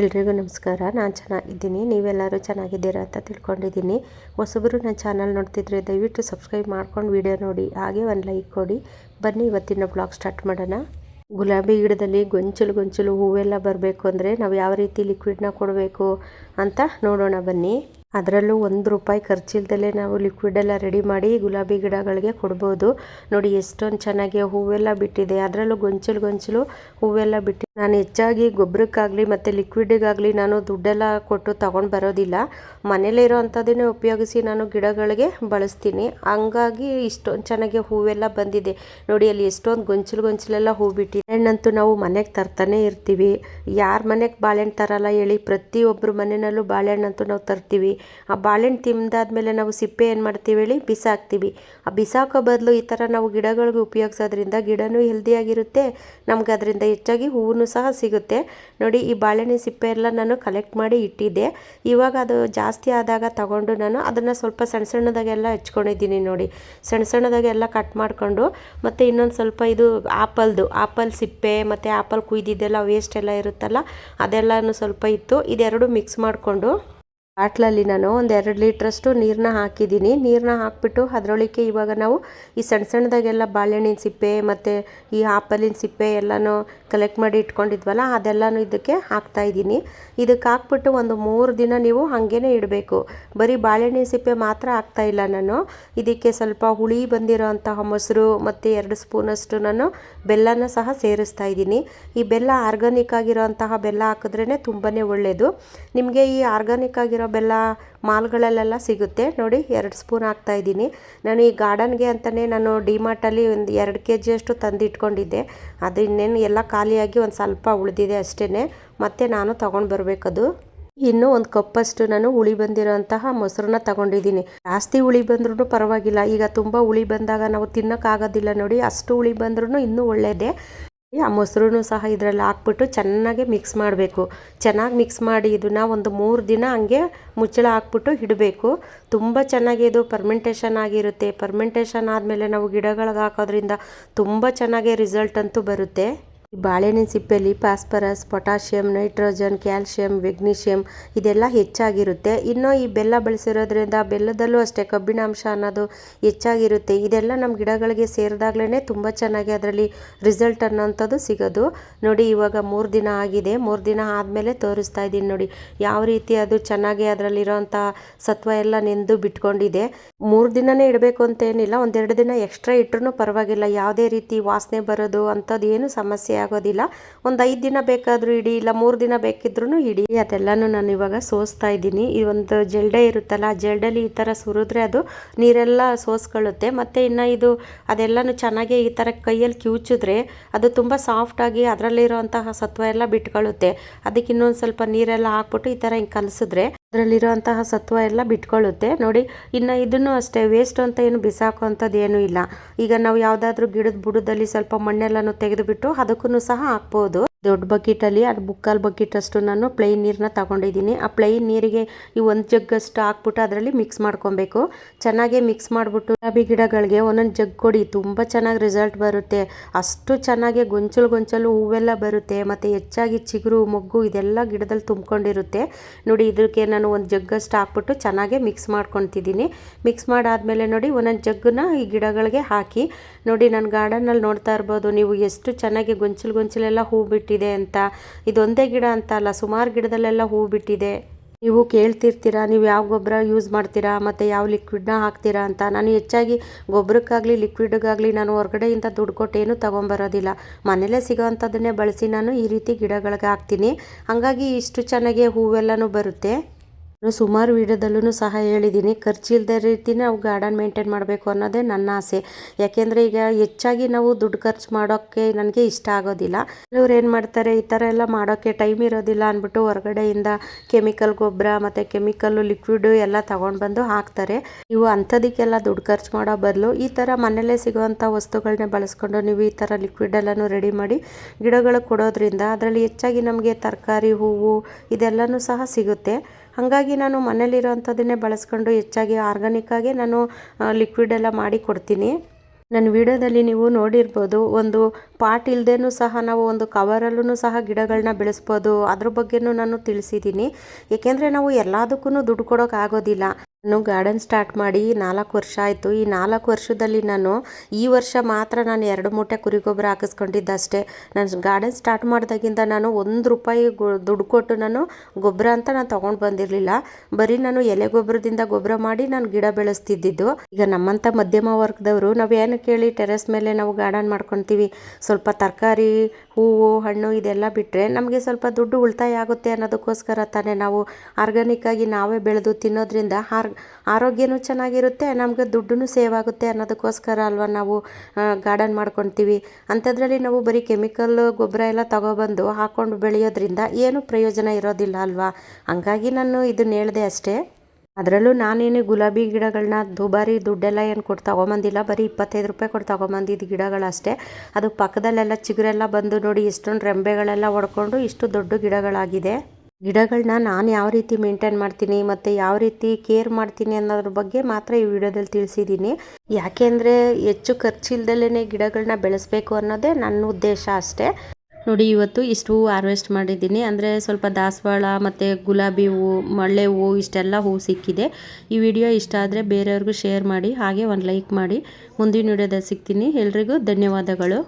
ಎಲ್ರಿಗೂ ನಮಸ್ಕಾರ. ನಾನು ಚೆನ್ನಾಗಿದ್ದೀನಿ. ನೀವೆಲ್ಲರೂ ಚೆನ್ನಾಗಿದ್ದೀರಾ ಅಂತ ತಿಳ್ಕೊಂಡಿದ್ದೀನಿ. ಹೊಸಬರು ನನ್ನ ಚಾನಲ್ ನೋಡ್ತಿದ್ರೆ ದಯವಿಟ್ಟು ಸಬ್ಸ್ಕ್ರೈಬ್ ಮಾಡ್ಕೊಂಡು ವಿಡಿಯೋ ನೋಡಿ. ಹಾಗೆ ಒಂದು ಲೈಕ್ ಕೊಡಿ. ಬನ್ನಿ ಇವತ್ತಿನ ಬ್ಲಾಗ್ ಸ್ಟಾರ್ಟ್ ಮಾಡೋಣ. ಗುಲಾಬಿ ಗಿಡದಲ್ಲಿ ಗೊಂಚಲು ಗೊಂಚಲು ಹೂವೆಲ್ಲ ಬರಬೇಕು ಅಂದರೆ ನಾವು ಯಾವ ರೀತಿ ಲಿಕ್ವಿಡ್ನ ಕೊಡಬೇಕು ಅಂತ ನೋಡೋಣ ಬನ್ನಿ. ಅದರಲ್ಲೂ ಒಂದು ರೂಪಾಯಿ ಖರ್ಚಿಲ್ದಲೇ ನಾವು ಲಿಕ್ವಿಡ್ ಎಲ್ಲ ರೆಡಿ ಮಾಡಿ ಗುಲಾಬಿ ಗಿಡಗಳಿಗೆ ಕೊಡ್ಬೋದು. ನೋಡಿ ಎಷ್ಟೊಂದು ಚೆನ್ನಾಗಿ ಹೂವೆಲ್ಲ ಬಿಟ್ಟಿದೆ. ಅದರಲ್ಲೂ ಗೊಂಚಲು ಗೊಂಚಲು ಹೂವೆಲ್ಲ ಬಿಟ್ಟು ನಾನು ಹೆಚ್ಚಾಗಿ ಗೊಬ್ಬರಕ್ಕಾಗಲಿ ಮತ್ತು ಲಿಕ್ವಿಡಿಗಾಗಲಿ ನಾನು ದುಡ್ಡೆಲ್ಲ ಕೊಟ್ಟು ತಗೊಂಡು ಬರೋದಿಲ್ಲ. ಮನೇಲಿರೋ ಅಂಥದ್ದನ್ನೇ ಉಪಯೋಗಿಸಿ ನಾನು ಗಿಡಗಳಿಗೆ ಬಳಸ್ತೀನಿ. ಹಂಗಾಗಿ ಇಷ್ಟೊಂದು ಚೆನ್ನಾಗಿ ಹೂವೆಲ್ಲ ಬಂದಿದೆ. ನೋಡಿ, ಅಲ್ಲಿ ಎಷ್ಟೊಂದು ಗೊಂಚಲು ಗೊಂಚಲೆಲ್ಲ ಹೂ ಬಿಟ್ಟಿದೆ. ಹಣ್ಣಂತೂ ನಾವು ಮನೆಗೆ ತರ್ತಾನೆ ಇರ್ತೀವಿ. ಯಾರ ಮನೆಗೆ ಬಾಳೆಹಣ್ಣು ತರಲ್ಲ ಹೇಳಿ ಪ್ರತಿಯೊಬ್ಬರ ಮನೆಯಲ್ಲೂ ಬಾಳೆಹಣ್ಣಂತೂ ನಾವು ತರ್ತೀವಿ. ಆ ಬಾಳೆಹಣ್ಣು ತಿಂದಾದ್ಮೇಲೆ ನಾವು ಸಿಪ್ಪೆ ಏನು ಮಾಡ್ತೀವಿ ಹೇಳಿ ಬಿಸಾಕ್ತೀವಿ. ಆ ಬಿಸಾಕೋ ಬದಲು ಈ ಥರ ನಾವು ಗಿಡಗಳಿಗೆ ಉಪಯೋಗಿಸೋದ್ರಿಂದ ಗಿಡನೂ ಹೆಲ್ದಿಯಾಗಿರುತ್ತೆ ನಮ್ಗೆ ಅದರಿಂದ ಹೆಚ್ಚಾಗಿ ಹೂವು ಸಹ ಸಿಗುತ್ತೆ. ನೋಡಿ, ಈ ಬಾಳೆಹಣ್ಣಿನ ಸಿಪ್ಪೆ ಎಲ್ಲ ನಾನು ಕಲೆಕ್ಟ್ ಮಾಡಿ ಇಟ್ಟಿದ್ದೆ. ಇವಾಗ ಅದು ಜಾಸ್ತಿ ಆದಾಗ ತಗೊಂಡು ನಾನು ಅದನ್ನು ಸ್ವಲ್ಪ ಸಣ್ಣ ಸಣ್ಣದಾಗೆಲ್ಲ ಹೆಚ್ಕೊಂಡಿದ್ದೀನಿ ನೋಡಿ. ಸಣ್ಣ ಸಣ್ಣದಾಗೆಲ್ಲ ಕಟ್ ಮಾಡಿಕೊಂಡು, ಮತ್ತು ಇನ್ನೊಂದು ಸ್ವಲ್ಪ ಇದು ಆಪಲ್ದು, ಆಪಲ್ ಸಿಪ್ಪೆ, ಮತ್ತು ಆಪಲ್ ಕುಯ್ದಿದ್ದೆಲ್ಲ ವೇಸ್ಟ್ ಎಲ್ಲ ಇರುತ್ತಲ್ಲ, ಅದೆಲ್ಲನೂ ಸ್ವಲ್ಪ ಇತ್ತು. ಇದೆರಡು ಮಿಕ್ಸ್ ಮಾಡಿಕೊಂಡು ಬಾಟ್ಲಲ್ಲಿ ನಾನು ಒಂದು ಎರಡು ಲೀಟ್ರಷ್ಟು ನೀರನ್ನ ಹಾಕಿದ್ದೀನಿ. ನೀರನ್ನ ಹಾಕಿಬಿಟ್ಟು ಅದರೊಳಗೆ ಇವಾಗ ನಾವು ಈ ಸಣ್ಣ ಸಣ್ಣದಾಗೆಲ್ಲ ಬಾಳೆಹಣ್ಣಿನ ಸಿಪ್ಪೆ ಮತ್ತು ಈ ಆಪಲಿನ ಸಿಪ್ಪೆ ಎಲ್ಲನೂ ಕಲೆಕ್ಟ್ ಮಾಡಿ ಇಟ್ಕೊಂಡಿದ್ವಲ್ಲ, ಅದೆಲ್ಲನೂ ಇದಕ್ಕೆ ಹಾಕ್ತಾಯಿದ್ದೀನಿ ಇದಕ್ಕೆ ಹಾಕ್ಬಿಟ್ಟು ಒಂದು ಮೂರು ದಿನ ನೀವು ಹಾಗೇ ಇಡಬೇಕು. ಬರೀ ಬಾಳೆಹಣ್ಣಿನ ಸಿಪ್ಪೆ ಮಾತ್ರ ಹಾಕ್ತಾಯಿಲ್ಲ ನಾನು. ಇದಕ್ಕೆ ಸ್ವಲ್ಪ ಹುಳಿ ಬಂದಿರೋ ಅಂತಹ ಮೊಸರು ಮತ್ತು ಎರಡು ಸ್ಪೂನಷ್ಟು ನಾನು ಬೆಲ್ಲನ ಸಹ ಸೇರಿಸ್ತಾ ಇದ್ದೀನಿ. ಈ ಬೆಲ್ಲ ಆರ್ಗಾನಿಕ್ ಆಗಿರೋ ಅಂತಹ ಬೆಲ್ಲ ಹಾಕಿದ್ರೇ ತುಂಬಾ ಒಳ್ಳೆಯದು ನಿಮಗೆ ಈ ಆರ್ಗಾನಿಕ್ ಆಗಿರೋ ಬೆಲ್ಲ ಮಾಲ್ಗಳಲ್ಲೆಲ್ಲ ಸಿಗುತ್ತೆ. ನೋಡಿ, ಎರಡು ಸ್ಪೂನ್ ಹಾಕ್ತಾ ಇದ್ದೀನಿ. ನಾನು ಈ ಗಾರ್ಡನ್ಗೆ ಅಂತಲೇ ನಾನು ಡಿಮಾರ್ಟಲ್ಲಿ ಒಂದು ಎರಡು ಕೆ ಜಿಯಷ್ಟು ತಂದು ಇಟ್ಕೊಂಡಿದ್ದೆ ಅದು ಇನ್ನೇನು ಎಲ್ಲ ಖಾಲಿಯಾಗಿ ಒಂದು ಸ್ವಲ್ಪ ಉಳಿದಿದೆ ಅಷ್ಟೇ ಮತ್ತೆ ನಾನು ತೊಗೊಂಡು ಬರಬೇಕದು. ಇನ್ನು ಒಂದು ಕಪ್ಪಷ್ಟು ನಾನು ಹುಳಿ ಬಂದಿರೋಂತಹ ಮೊಸರನ್ನ ತಗೊಂಡಿದ್ದೀನಿ. ಜಾಸ್ತಿ ಹುಳಿ ಬಂದ್ರೂ ಪರವಾಗಿಲ್ಲ. ಈಗ ತುಂಬ ಹುಳಿ ಬಂದಾಗ ನಾವು ತಿನ್ನೋಕ್ಕಾಗೋದಿಲ್ಲ ನೋಡಿ. ಅಷ್ಟು ಹುಳಿ ಬಂದ್ರೂ ಇನ್ನೂ ಒಳ್ಳೆಯದೇ ಆ ಮೊಸರು ಸಹ ಇದರಲ್ಲಿ ಹಾಕ್ಬಿಟ್ಟು ಚೆನ್ನಾಗಿ ಮಿಕ್ಸ್ ಮಾಡಬೇಕು. ಚೆನ್ನಾಗಿ ಮಿಕ್ಸ್ ಮಾಡಿ ಇದನ್ನು ಒಂದು ಮೂರು ದಿನ ಹಂಗೆ ಮುಚ್ಚಳ ಹಾಕ್ಬಿಟ್ಟು ಇಡಬೇಕು. ತುಂಬ ಚೆನ್ನಾಗಿ ಇದು ಪರ್ಮೆಂಟೇಷನ್ ಆಗಿರುತ್ತೆ. ಪರ್ಮೆಂಟೇಷನ್ ಆದಮೇಲೆ ನಾವು ಗಿಡಗಳಿಗೆ ಹಾಕೋದ್ರಿಂದ ತುಂಬ ಚೆನ್ನಾಗಿ ರಿಸಲ್ಟ್ ಅಂತೂ ಬರುತ್ತೆ. ಬಾಳೆಹಣ್ಣಿನ ಸಿಪ್ಪೆಯಲ್ಲಿ phosphorus potassium, nitrogen calcium magnesium ಇದೆಲ್ಲ ಹೆಚ್ಚಾಗಿರುತ್ತೆ. ಇನ್ನು ಈ ಬೆಲ್ಲ ಬಳಸಿರೋದ್ರಿಂದ ಬೆಲ್ಲದಲ್ಲೂ ಅಷ್ಟೇ ಕಬ್ಬಿಣಾಂಶ ಅನ್ನೋದು ಹೆಚ್ಚಾಗಿರುತ್ತೆ. ಇದೆಲ್ಲ ನಮ್ಮ ಗಿಡಗಳಿಗೆ ಸೇರಿದಾಗ್ಲೇ ತುಂಬ ಚೆನ್ನಾಗಿ ಅದರಲ್ಲಿ ರಿಸಲ್ಟ್ ಅನ್ನೋಂಥದ್ದು ಸಿಗೋದು. ನೋಡಿ, ಇವಾಗ ಮೂರು ದಿನ ಆಗಿದೆ. ಮೂರು ದಿನ ಆದಮೇಲೆ ತೋರಿಸ್ತಾ ಇದ್ದೀನಿ ನೋಡಿ, ಯಾವ ರೀತಿ ಅದು ಚೆನ್ನಾಗಿ ಅದರಲ್ಲಿರೋಂಥ ಸತ್ವ ಎಲ್ಲ ನೆಂದು ಬಿಟ್ಕೊಂಡಿದೆ. ಮೂರು ದಿನನೇ ಇಡಬೇಕು ಅಂತ ಏನಿಲ್ಲ, ಒಂದೆರಡು ದಿನ ಎಕ್ಸ್ಟ್ರಾ ಇಟ್ಟರೂ ಪರವಾಗಿಲ್ಲ. ಯಾವುದೇ ರೀತಿ ವಾಸನೆ ಬರೋದು ಅಂಥದ್ದು ಏನು ಸಮಸ್ಯೆ ಆಗೋದಿಲ್ಲ. ಒಂದು ಐದು ದಿನ ಬೇಕಾದರೂ ಇಡಿ, ಇಲ್ಲ ಮೂರು ದಿನ ಬೇಕಿದ್ರೂ ಇಡಿ. ಅದೆಲ್ಲನೂ ನಾನು ಇವಾಗ ಸೋಸ್ತಾ ಇದ್ದೀನಿ. ಈ ಒಂದು ಜಲ್ಡೆ ಇರುತ್ತಲ್ಲ, ಆ ಜಲ್ಡಲ್ಲಿ ಈ ಥರ ಸುರಿದ್ರೆ ಅದು ನೀರೆಲ್ಲ ಸೋಸ್ಕೊಳ್ಳುತ್ತೆ. ಮತ್ತು ಇನ್ನು ಇದು ಅದೆಲ್ಲನೂ ಚೆನ್ನಾಗಿ ಈ ಥರ ಕೈಯಲ್ಲಿ ಕಿವುಚಿದ್ರೆ ಅದು ತುಂಬ ಸಾಫ್ಟಾಗಿ ಅದರಲ್ಲಿರೋಂತಹ ಸತ್ವ ಎಲ್ಲ ಬಿಟ್ಕೊಳ್ಳುತ್ತೆ. ಅದಕ್ಕೆ ಇನ್ನೊಂದು ಸ್ವಲ್ಪ ನೀರೆಲ್ಲ ಹಾಕ್ಬಿಟ್ಟು ಈ ಥರ ಹಿಂಗೆ ಕಲಸಿದ್ರೆ ಅದರಲ್ಲಿರುವಂತಹ ಸತ್ವ ಎಲ್ಲ ಬಿಟ್ಕೊಳ್ಳುತ್ತೆ. ನೋಡಿ, ಇನ್ನು ಇದನ್ನು ಅಷ್ಟೇ ವೇಸ್ಟ್ ಅಂತ ಏನು ಬಿಸಾಕುವಂಥದ್ದು ಏನೂ ಇಲ್ಲ. ಈಗ ನಾವು ಯಾವುದಾದ್ರೂ ಗಿಡದ ಬುಡದಲ್ಲಿ ಸ್ವಲ್ಪ ಮಣ್ಣೆಲ್ಲನೂ ತೆಗೆದುಬಿಟ್ಟು ಅದಕ್ಕೂ ಸಹ ಹಾಕ್ಬೋದು. ದೊಡ್ಡ ಬಕೆಟಲ್ಲಿ ಅದು ಮುಕ್ಕಾಲು ಬಕೆಟಷ್ಟು ನಾನು ಪ್ಲೈನ್ ನೀರನ್ನ ತಗೊಂಡಿದ್ದೀನಿ. ಆ ಪ್ಲೈನ್ ನೀರಿಗೆ ಈ ಒಂದು ಜಗ್ಗಷ್ಟು ಹಾಕ್ಬಿಟ್ಟು ಅದರಲ್ಲಿ ಮಿಕ್ಸ್ ಮಾಡ್ಕೊಬೇಕು. ಚೆನ್ನಾಗಿ ಮಿಕ್ಸ್ ಮಾಡಿಬಿಟ್ಟು ಗುಲಾಬಿ ಗಿಡಗಳಿಗೆ ಒಂದೊಂದು ಜಗ್ ಕೊಡಿ, ತುಂಬ ಚೆನ್ನಾಗಿ ರಿಸಲ್ಟ್ ಬರುತ್ತೆ. ಅಷ್ಟು ಚೆನ್ನಾಗಿ ಗೊಂಚಲು ಗೊಂಚಲು ಹೂವೆಲ್ಲ ಬರುತ್ತೆ, ಮತ್ತು ಹೆಚ್ಚಾಗಿ ಚಿಗುರು, ಮೊಗ್ಗು ಇದೆಲ್ಲ ಗಿಡದಲ್ಲಿ ತುಂಬ್ಕೊಂಡಿರುತ್ತೆ. ನೋಡಿ ಇದಕ್ಕೆ ನಾನು ಒಂದು ಜಗ್ಗಷ್ಟು ಹಾಕ್ಬಿಟ್ಟು ಚೆನ್ನಾಗೆ ಮಿಕ್ಸ್ ಮಾಡ್ಕೊತಿದ್ದೀನಿ. ಮಿಕ್ಸ್ ಮಾಡಾದಮೇಲೆ ನೋಡಿ, ಒಂದೊಂದು ಜಗ್ಗನ್ನ ಈ ಗಿಡಗಳಿಗೆ ಹಾಕಿ, ನೋಡಿ, ನಾನು ಗಾರ್ಡನಲ್ಲಿ ನೋಡ್ತಾ ಇರ್ಬೋದು, ನೀವು ಎಷ್ಟು ಚೆನ್ನಾಗಿ ಗೊಂಚಲು ಗೊಂಚಲೆಲ್ಲ ಹೂ ಬಿಟ್ಟು ಬಿಟ್ಟಿದೆ ಅಂತ. ಇದೊಂದೇ ಗಿಡ ಅಂತ ಅಲ್ಲ, ಸುಮಾರು ಗಿಡದಲ್ಲೆಲ್ಲ ಹೂ ಬಿಟ್ಟಿದೆ. ನೀವು ಕೇಳ್ತಿರ್ತೀರಾ, ನೀವು ಯಾವ ಗೊಬ್ಬರ ಯೂಸ್ ಮಾಡ್ತೀರಾ, ಮತ್ತು ಯಾವ ಲಿಕ್ವಿಡ್ನ ಹಾಕ್ತೀರಾ ಅಂತ. ನಾನು ಹೆಚ್ಚಾಗಿ ಗೊಬ್ಬರಕ್ಕಾಗಲಿ ಲಿಕ್ವಿಡ್ಗಾಗಲಿ ನಾನು ಹೊರಗಡೆಯಿಂದ ದುಡ್ಡು ಕೊಟ್ಟೇನು ತೊಗೊಂಬರೋದಿಲ್ಲ. ಮನೇಲೇ ಸಿಗೋವಂಥದ್ದನ್ನೇ ಬಳಸಿ ನಾನು ಈ ರೀತಿ ಗಿಡಗಳಿಗೆ ಹಾಕ್ತೀನಿ. ಹಾಗಾಗಿ ಇಷ್ಟು ಚೆನ್ನಾಗಿ ಹೂವೆಲ್ಲನೂ ಬರುತ್ತೆ. ಸುಮಾರು ವೀಡಿಯೋದಲ್ಲೂ ಸಹ ಹೇಳಿದ್ದೀನಿ. ಖರ್ಚಿಲ್ಲದ ರೀತಿಯೇ ಅವು ಗಾರ್ಡನ್ ಮೇಂಟೈನ್ ಮಾಡಬೇಕು ಅನ್ನೋದೇ ನನ್ನ ಆಸೆ. ಯಾಕೆಂದರೆ ಈಗ ಹೆಚ್ಚಾಗಿ ನಾವು ದುಡ್ಡು ಖರ್ಚು ಮಾಡೋಕ್ಕೆ ನನಗೆ ಇಷ್ಟ ಆಗೋದಿಲ್ಲ. ಇವ್ರು ಏನು ಮಾಡ್ತಾರೆ, ಈ ಥರ ಎಲ್ಲ ಮಾಡೋಕ್ಕೆ ಟೈಮ್ ಇರೋದಿಲ್ಲ ಅಂದ್ಬಿಟ್ಟು ಹೊರಗಡೆಯಿಂದ ಕೆಮಿಕಲ್ ಗೊಬ್ಬರ ಮತ್ತು ಕೆಮಿಕಲ್ಲು ಲಿಕ್ವಿಡು ಎಲ್ಲ ತೊಗೊಂಡು ಬಂದು ಹಾಕ್ತಾರೆ. ನೀವು ಅಂಥದಕ್ಕೆಲ್ಲ ದುಡ್ಡು ಖರ್ಚು ಮಾಡೋ ಬದಲು ಈ ಥರ ಮನೆಯಲ್ಲೇ ಸಿಗುವಂಥ ವಸ್ತುಗಳನ್ನೇ ಬಳಸ್ಕೊಂಡು ನೀವು ಈ ಥರ ಲಿಕ್ವಿಡ್ ಎಲ್ಲನೂ ರೆಡಿ ಮಾಡಿ ಗಿಡಗಳು ಕೊಡೋದ್ರಿಂದ ಅದರಲ್ಲಿ ಹೆಚ್ಚಾಗಿ ನಮಗೆ ತರಕಾರಿ, ಹೂವು ಇದೆಲ್ಲನೂ ಸಹ ಸಿಗುತ್ತೆ. ಹಾಗಾಗಿ ನಾನು ಮನೇಲಿರೋವಂಥದ್ದನ್ನೇ ಬಳಸ್ಕೊಂಡು ಹೆಚ್ಚಾಗಿ ಆರ್ಗಾನಿಕ್ಕಾಗಿ ನಾನು ಲಿಕ್ವಿಡ್ ಎಲ್ಲ ಮಾಡಿ ಕೊಡ್ತೀನಿ. ನನ್ನ ವಿಡಿಯೋದಲ್ಲಿ ನೀವು ನೋಡಿರ್ಬೋದು, ಒಂದು ಪಾಟ್ ಇಲ್ಲದೇನೂ ಸಹ ನಾವು ಒಂದು ಕವರಲ್ಲೂ ಸಹ ಗಿಡಗಳನ್ನ ಬೆಳೆಸ್ಬೋದು. ಅದ್ರ ಬಗ್ಗೆನೂ ನಾನು ತಿಳಿಸಿದ್ದೀನಿ. ಏಕೆಂದರೆ ನಾವು ಎಲ್ಲದಕ್ಕೂ ದುಡ್ಡು ಕೊಡೋಕ್ಕಾಗೋದಿಲ್ಲ ನಾನು ಗಾರ್ಡನ್ ಸ್ಟಾರ್ಟ್ ಮಾಡಿ ನಾಲ್ಕು ವರ್ಷ ಆಯಿತು. ಈ ನಾಲ್ಕು ವರ್ಷದಲ್ಲಿ ನಾನು, ಈ ವರ್ಷ ಮಾತ್ರ ನಾನು ಎರಡು ಮೂಟೆ ಕುರಿ ಗೊಬ್ಬರ ಹಾಕಿಸ್ಕೊಂಡಿದ್ದಷ್ಟೇ. ನಾನು ಗಾರ್ಡನ್ ಸ್ಟಾರ್ಟ್ ಮಾಡಿದಾಗಿಂದ ನಾನು ಒಂದು ರೂಪಾಯಿ ದುಡ್ಡು ಕೊಟ್ಟು ನಾನು ಗೊಬ್ಬರ ಅಂತ ನಾನು ತೊಗೊಂಡು ಬಂದಿರಲಿಲ್ಲ. ಬರೀ ನಾನು ಎಲೆ ಗೊಬ್ಬರದಿಂದ ಗೊಬ್ಬರ ಮಾಡಿ ನಾನು ಗಿಡ ಬೆಳೆಸ್ತಿದ್ದಿದ್ದು. ಈಗ ನಮ್ಮಂಥ ಮಧ್ಯಮ ವರ್ಗದವರು ನಾವು ಏನು ಕೇಳಿ ಟೆರೆಸ್ ಮೇಲೆ ನಾವು ಗಾರ್ಡನ್ ಮಾಡ್ಕೊತೀವಿ. ಸ್ವಲ್ಪ ತರಕಾರಿ, ಹೂವು, ಹಣ್ಣು ಇದೆಲ್ಲ ಬಿಟ್ಟರೆ ನಮಗೆ ಸ್ವಲ್ಪ ದುಡ್ಡು ಉಳಿತಾಯ ಆಗುತ್ತೆ ಅನ್ನೋದಕ್ಕೋಸ್ಕರ ತಾನೇ ನಾವು ಆರ್ಗ್ಯಾನಿಕ್ ಆಗಿ ನಾವೇ ಬೆಳೆದು ತಿನ್ನೋದ್ರಿಂದ ಆರ್ ಆರೋಗ್ಯನೂ ಚೆನ್ನಾಗಿರುತ್ತೆ, ನಮಗೆ ದುಡ್ಡು ಸೇವ್ ಆಗುತ್ತೆ ಅನ್ನೋದಕ್ಕೋಸ್ಕರ ಅಲ್ವಾ ನಾವು ಗಾರ್ಡನ್ ಮಾಡ್ಕೊತೀವಿ. ಅಂಥದ್ರಲ್ಲಿ ನಾವು ಬರೀ ಕೆಮಿಕಲ್ ಗೊಬ್ಬರ ಎಲ್ಲ ತಗೊಬಂದು ಹಾಕ್ಕೊಂಡು ಬೆಳೆಯೋದ್ರಿಂದ ಏನು ಪ್ರಯೋಜನ ಇರೋದಿಲ್ಲ ಅಲ್ವಾ? ಹಂಗಾಗಿ ನಾನು ಇದನ್ನ ಹೇಳಿದೆ ಅಷ್ಟೇ. ಅದರಲ್ಲೂ ನಾನೇನು ಗುಲಾಬಿ ಗಿಡಗಳನ್ನ ದುಬಾರಿ ದುಡ್ಡೆಲ್ಲ ಏನು ಕೊಟ್ಟು ತೊಗೊಂಬಂದಿಲ್ಲ, ಬರೀ ಇಪ್ಪತ್ತೈದು ರೂಪಾಯಿ ಕೊಟ್ಟು ತೊಗೊಂಬಂದಿದ್ದು ಗಿಡಗಳಷ್ಟೇ. ಅದು ಪಕ್ಕದಲ್ಲೆಲ್ಲ ಚಿಗುರೆಲ್ಲ ಬಂದು ನೋಡಿ ಎಷ್ಟೊಂದು ರೆಂಬೆಗಳೆಲ್ಲ ಒಡ್ಕೊಂಡು ಇಷ್ಟು ದೊಡ್ಡ ಗಿಡಗಳಾಗಿದೆ. ಗಿಡಗಳನ್ನ ನಾನು ಯಾವ ರೀತಿ ಮೇಂಟೈನ್ ಮಾಡ್ತೀನಿ, ಮತ್ತು ಯಾವ ರೀತಿ ಕೇರ್ ಮಾಡ್ತೀನಿ ಅನ್ನೋದ್ರ ಬಗ್ಗೆ ಮಾತ್ರ ಈ ವಿಡಿಯೋದಲ್ಲಿ ತಿಳಿಸಿದ್ದೀನಿ. ಯಾಕೆಂದರೆ ಹೆಚ್ಚು ಖರ್ಚಿಲ್ದಲೇ ಗಿಡಗಳನ್ನ ಬೆಳೆಸಬೇಕು ಅನ್ನೋದೇ ನನ್ನ ಉದ್ದೇಶ ಅಷ್ಟೇ. ನೋಡಿ, ಇವತ್ತು ಇಷ್ಟು ಹೂವು ಹಾರ್ವೆಸ್ಟ್ ಮಾಡಿದ್ದೀನಿ. ಅಂದರೆ ಸ್ವಲ್ಪ ದಾಸವಾಳ ಮತ್ತು ಗುಲಾಬಿ ಹೂವು ಮಳ್ಳೆ ಹೂವು ಇಷ್ಟೆಲ್ಲ ಹೂವು ಸಿಕ್ಕಿದೆ. ಈ ವಿಡಿಯೋ ಇಷ್ಟ ಆದರೆ ಬೇರೆಯವ್ರಿಗೂ ಶೇರ್ ಮಾಡಿ, ಹಾಗೆ ಒಂದು ಲೈಕ್ ಮಾಡಿ. ಮುಂದಿನ ವಿಡಿಯೋದಲ್ಲಿ ಸಿಗ್ತೀನಿ. ಎಲ್ರಿಗೂ ಧನ್ಯವಾದಗಳು.